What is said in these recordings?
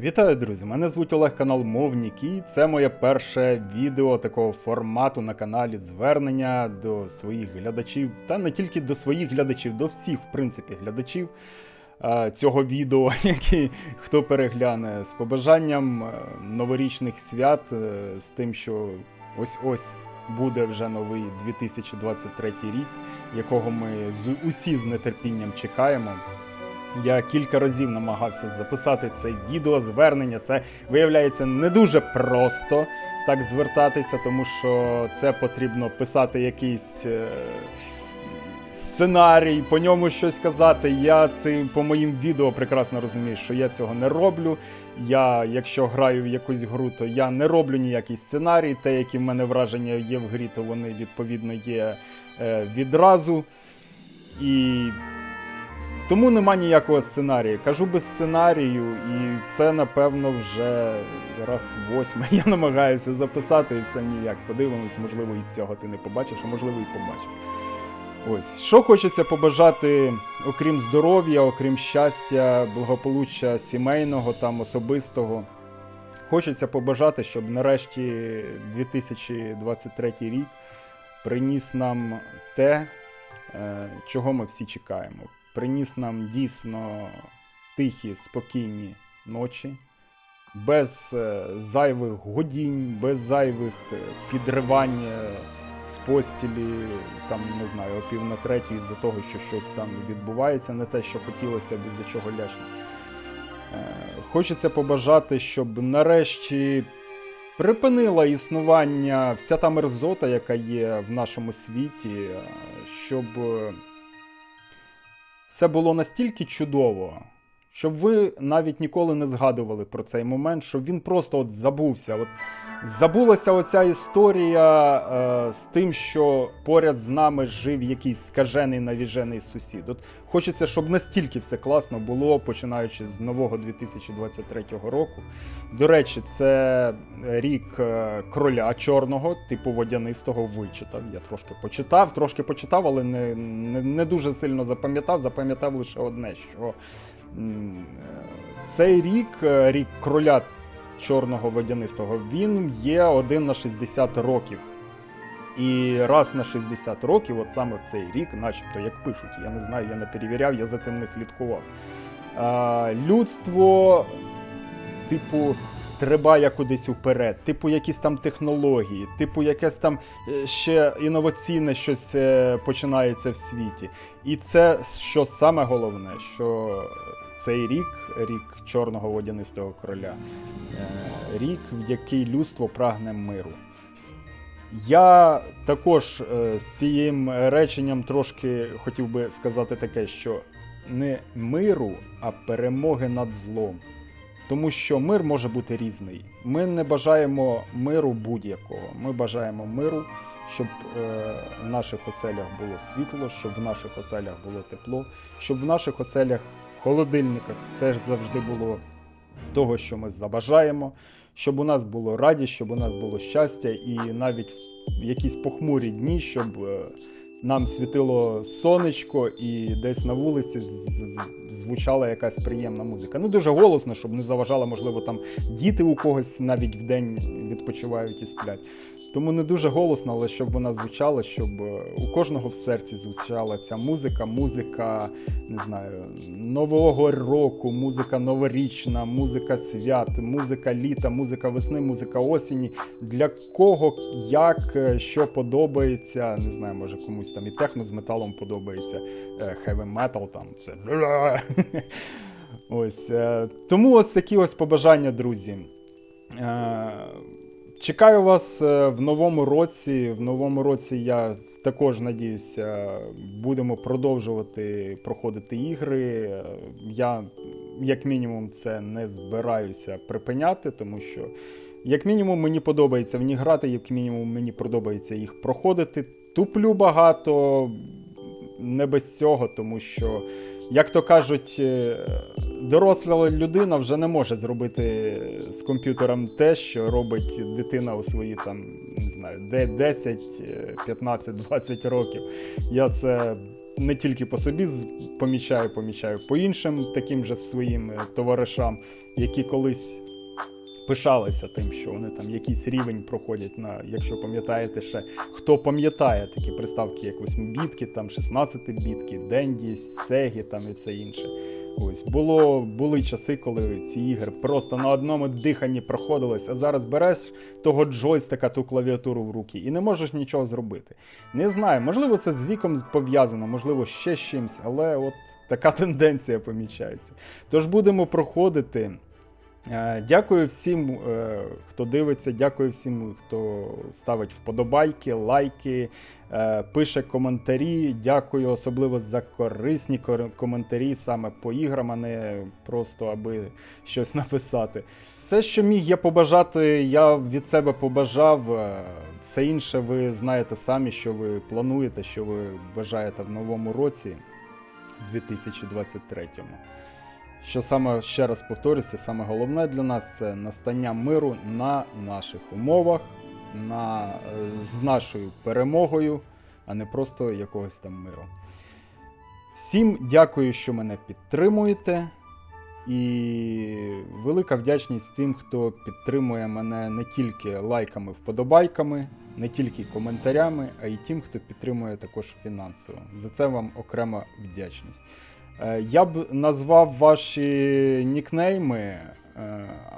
Вітаю, друзі! Мене звуть Олег канал Мовнік, і це моє перше відео такого формату на каналі звернення до своїх глядачів, та не тільки до своїх глядачів, до всіх, в принципі, глядачів цього відео, які хто перегляне з побажанням е, новорічних свят, е, з тим, що ось ось буде вже новий 2023 рік, якого ми з- усі з нетерпінням чекаємо. Я кілька разів намагався записати це відео звернення. Це виявляється не дуже просто так звертатися, тому що це потрібно писати якийсь е, сценарій, по ньому щось казати. Я ти по моїм відео прекрасно розумію, що я цього не роблю. Я, якщо граю в якусь гру, то я не роблю ніякий сценарій. Те, які в мене враження є в грі, то вони відповідно є е, відразу. І тому нема ніякого сценарію. Кажу без сценарію, і це, напевно, вже раз восьме я намагаюся записати, і все ніяк. Подивимось, можливо, і цього ти не побачиш, а можливо, і побачиш. Ось, що хочеться побажати, окрім здоров'я, окрім щастя, благополуччя сімейного, там особистого. Хочеться побажати, щоб нарешті 2023 рік приніс нам те, е, чого ми всі чекаємо. Приніс нам дійсно тихі, спокійні ночі, без е, зайвих годінь, без зайвих е, підривань е, з постілі, там, не знаю, о пів на третю із-за того, що щось там відбувається, не те, що хотілося б, із-за чого лячно. Е, Хочеться побажати, щоб нарешті припинила існування вся та мерзота, яка є в нашому світі, щоб все було настільки чудово, щоб ви навіть ніколи не згадували про цей момент, щоб він просто от забувся. От забулася оця історія е, з тим, що поряд з нами жив якийсь скажений навіжений сусід. От хочеться, щоб настільки все класно було, починаючи з нового 2023 року. До речі, це рік е, кроля чорного, типу водянистого, вичитав. Я трошки почитав, трошки почитав, але не, не, не дуже сильно запам'ятав. Запам'ятав лише одне, що цей рік, е, рік кроля чорного водянистого, він є один на 60 років. І раз на 60 років, от саме в цей рік, начебто, як пишуть, я не знаю, я не перевіряв, я за цим не слідкував. Людство, типу, стрибає кудись вперед, типу, якісь там технології, типу, якесь там е, ще інноваційне щось е, починається в світі. І це, що саме головне, що цей рік, рік чорного водянистого короля, е, рік, в який людство прагне миру. Я також з цим реченням трошки хотів би сказати таке, що не миру, а перемоги над злом. Тому що мир може бути різний. Ми не бажаємо миру будь-якого. Ми бажаємо миру, щоб е, в наших оселях було світло, щоб в наших оселях було тепло, щоб в наших оселях в холодильниках все ж завжди було того, що ми забажаємо, щоб у нас було радість, щоб у нас було щастя, і навіть в якісь похмурі дні, щоб е, нам світило сонечко і десь на вулиці звучала якась приємна музика. Не дуже голосно, щоб не заважала, можливо, там діти у когось навіть вдень відпочивають і сплять. Тому не дуже голосно, але щоб вона звучала, щоб е, у кожного в серці звучала ця музика, музика, не знаю, нового року, музика новорічна, музика свят, музика літа, музика весни, музика осені. Для кого як е, що подобається, не знаю, може комусь там і техно з металом подобається, хеві метал там це. Ось. е, Тому ось такі ось побажання, друзі. Е, Чекаю вас е, в новому році. В новому році я також надіюся, будемо продовжувати проходити ігри. Е, Я, як мінімум, це не збираюся припиняти, тому що, як мінімум, мені подобається в них грати, як мінімум, мені подобається їх проходити. Туплю багато, не без цього, тому що, як то кажуть, е, доросла людина вже не може зробити з комп'ютером те, що робить дитина у свої там, не знаю, 10, е, 15, 20 років. Я це не тільки по собі помічаю, помічаю по іншим таким же своїм е, товаришам, які колись пишалися тим, що вони там якийсь рівень проходять на, якщо пам'ятаєте ще, хто пам'ятає такі приставки, як 8-бітки, там 16-бітки, Денді, Сегі там і все інше. Ось було, були часи, коли ці ігри просто на одному диханні проходились, а зараз береш того джойстика, ту клавіатуру в руки і не можеш нічого зробити. Не знаю, можливо, це з віком пов'язано, можливо, ще з чимсь, але от така тенденція помічається. Тож будемо проходити. Е, Дякую всім, е, хто дивиться, дякую всім, хто ставить вподобайки, лайки, е, пише коментарі. Дякую особливо за корисні коментарі саме по іграм, а не просто аби щось написати. Все, що міг я побажати, я від себе побажав. Все інше ви знаєте самі, що ви плануєте, що ви бажаєте в новому році 2023. Що саме ще раз повторюся, саме головне для нас це настання миру на наших умовах, на, е, з нашою перемогою, а не просто якогось там миру. Всім дякую, що мене підтримуєте. І велика вдячність тим, хто підтримує мене не тільки лайками, вподобайками, не тільки коментарями, а й тим, хто підтримує також фінансово. За це вам окрема вдячність. Е, Я б назвав ваші нікнейми, е,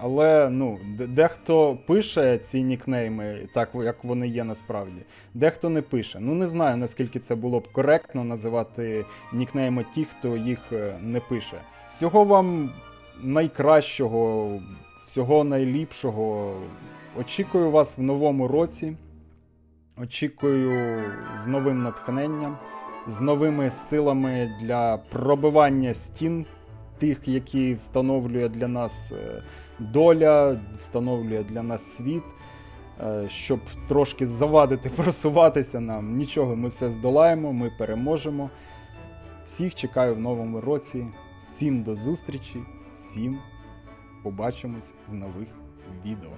але ну, дехто пише ці нікнейми, так як вони є насправді, дехто не пише. Ну не знаю, наскільки це було б коректно називати нікнейми ті, хто їх е, не пише. Всього вам найкращого, всього найліпшого. Очікую вас в новому році. Очікую з новим натхненням, з новими силами для пробивання стін, тих, які встановлює для нас е, доля, встановлює для нас світ, е, щоб трошки завадити просуватися нам. Нічого, ми все здолаємо, ми переможемо. Всіх чекаю в новому році. Всім до зустрічі, всім побачимось в нових відео.